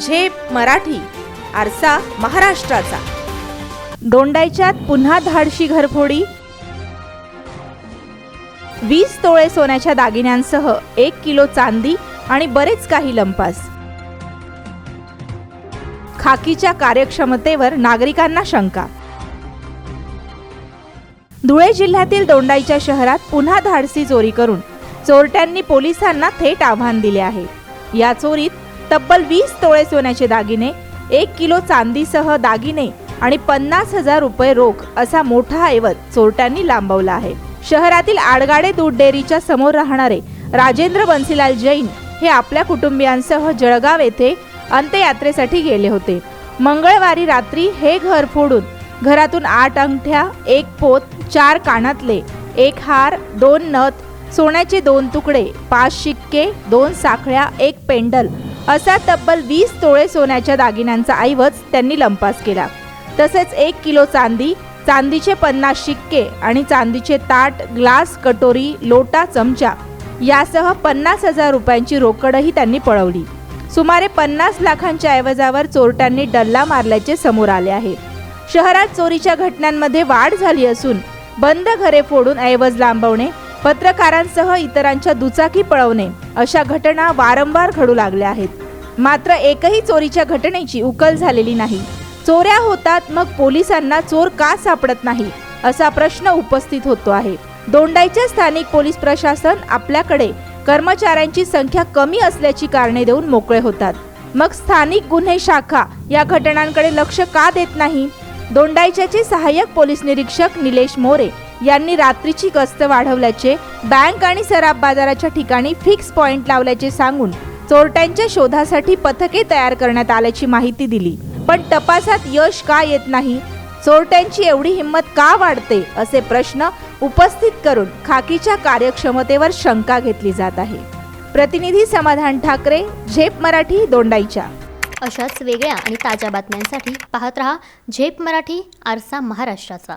झेप मराठी आरसा महाराष्ट्राचा. दोंडायच्यात पुन्हा धाडशी घरफोडी. वीस तोळे सोन्याच्या दागिन्यांसह एक किलो चांदी आणि बरेच काही लंपास. खाकीच्या कार्यक्षमतेवर नागरिकांना शंका. धुळे जिल्ह्यातील दोंडाईच्या शहरात पुन्हा धाडसी चोरी करून चोरट्यांनी पोलिसांना थेट आव्हान दिले आहे. या चोरीत तब्बल वीस तोळे सोन्याचे दागिने एक किलो चांदीसह दागिने आणि पन्नास हजार रुपये रोख असा मोठा ऐवज चोरट्यांनी लांबवला आहे. शहरातील आडगाडे दूध डेअरीच्या समोर राहणारे राजेंद्र बन्सीलाल जैन हे आपल्या कुटुंबियांसह जळगाव येथे अंत्ययात्रेसाठी गेले होते. मंगळवारी रात्री हे घर फोडून घरातून आठ अंगठ्या एक पोत चार कानातले एक हार दोन नथ सोन्याचे दोन तुकडे पाच शिक्के दोन साखळ्या एक पेंडल असा तब्बल वीस तोळे सोन्याच्या दागिन्यांचा ऐवज त्यांनी लंपास केला. तसेच एक किलो चांदी चांदीचे पन्नास शिक्के आणि चांदीचे ताट ग्लास कटोरी लोटा चमचा यासह पन्नास हजार रुपयांची रोकडही त्यांनी पळवली. सुमारे पन्नास लाखांच्या ऐवजावर चोरट्यांनी डल्ला मारल्याचे समोर आले आहे. शहरात चोरीच्या घटनांमध्ये वाढ झाली असून बंद घरे फोडून ऐवज लांबवणे पत्रकारांसह इतरांच्या दुचाकी पळवणे अशा घटना वारंवार घडू लागल्या आहेत. मात्र एकही चोरीच्या घटनेची उकल झालेली नाही. चोऱ्या होतात मग पोलिसांना चोर का सापडत नाही? असा प्रश्न उपस्थित होतो आहे. दोंडाईच्या स्थानिक पोलीस प्रशासन आपल्याकडे कर्मचाऱ्यांची संख्या कमी असल्याची कारणे देऊन मोकळे होतात. मग स्थानिक गुन्हे शाखा या घटनांकडे लक्ष का देत नाही? दोंडाईच्याचे सहाय्यक पोलीस निरीक्षक निलेश मोरे यांनी रात्रीची गस्त वाढवल्याचे बँक आणि सराब बाजाराच्या ठिकाणी फिक्स पॉइंट लावल्याचे सांगून चोरट्यांच्या शोधासाठी पथके तयार करण्यात आल्याची माहिती दिली. पण तपासात यश का येत नाही? चोरट्यांची एवढी हिंमत का वाढते? असे प्रश्न उपस्थित करून खाकीच्या कार्यक्षमतेवर शंका घेतली जात आहे. प्रतिनिधी समाधान ठाकरे झेप मराठी दोंडाईच्या. अशाच वेगळ्या आणि ताज्या बातम्यांसाठी पाहत रहा झेप मराठी आरसा महाराष्ट्राचा.